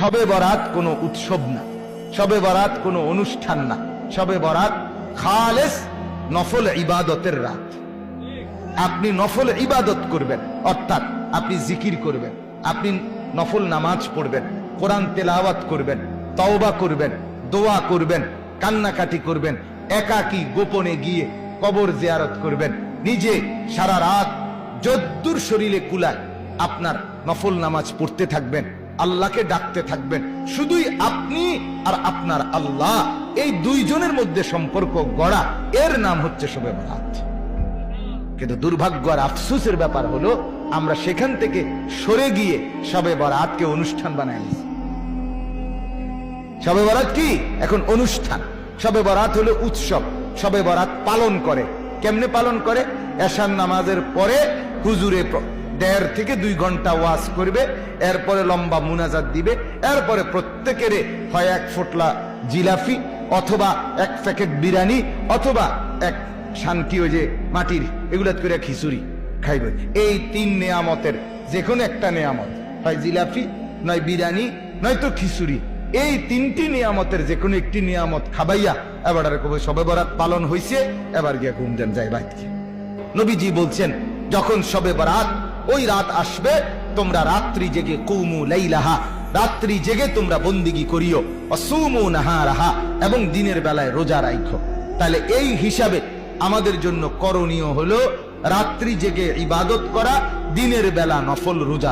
সবে বরাত কোনো উৎসব না, সবে বরাত কোনো অনুষ্ঠান না, সবে বরাত খালেস নফল ইবাদতের রাত। আপনি নফল ইবাদত করবেন, অর্থাৎ আপনি জিকির করবেন, আপনি নফল নামাজ পড়বেন, কোরআন তেলাওয়াত করবেন, তওবা করবেন, দোয়া করবেন, কান্নাকাটি করবেন, একাকী গোপনে গিয়ে কবর জিয়ারত করবেন, নিজে সারা রাত যদ্দুর শরীরে কুলায় আপনার নফল নামাজ পড়তে থাকবেন আল্লাহকে ডাকতে থাকবেন। শুধুই আপনি আর আপনার আল্লাহ, এই দুইজনের মধ্যে সম্পর্ক গড়া, এর নাম হচ্ছে শবে বরাত। কিন্তু দুর্ভাগ্য আর আফসোসের ব্যাপার হলো, আমরা সেখান থেকে সরে গিয়ে সবে বরাতকে অনুষ্ঠান বানাই। সবে বরাত কি? এখন অনুষ্ঠান। সবে বরাত হলো উৎসব। সবে বরাত পালন করে। কেমনে পালন করে? এশান নামাজের পরে হুজুরে দেড় থেকে দুই ঘণ্টা ওয়াজ করবে, এরপরে লম্বা মুনাজাত দিবে, এরপরে প্রত্যেকের হয় এক ফোটলা জিলাফি অথবা এক প্যাকেট বিরিয়ানি অথবা এক শান্তি ওই যে মাটির, এগুলা করে খিচুড়ি খাইবে। এই তিন নেয়ামতের যে কোনো একটা নেয়ামত, হয় জিলাফি নয় বিরিয়ানি নয়তো খিচুড়ি। এই তিনটি নিয়ামতের যে কোনো একটি নিয়ামত খাবাইয়া এবার আর কবে সবে বরাত পালন হইছে, এবার গিয়ে ঘুম দেন যাই বাইকে নবীজি বলছেন, যখন সবে বরাত ওই রাত আসবে, তোমরা রাত্রি জেগে কৌমু লাইলাহা, রাত্রি জেগে তোমরা বন্দিগি করিও, অসুমু নাহা রাহা এবং দিনের বেলায় রোজা রাইখো তাহলে এই হিসাবে আমাদের জন্য করণীয় হলো রাত্রি জেগে ইবাদত করা, দিনের বেলা নফল রোজা।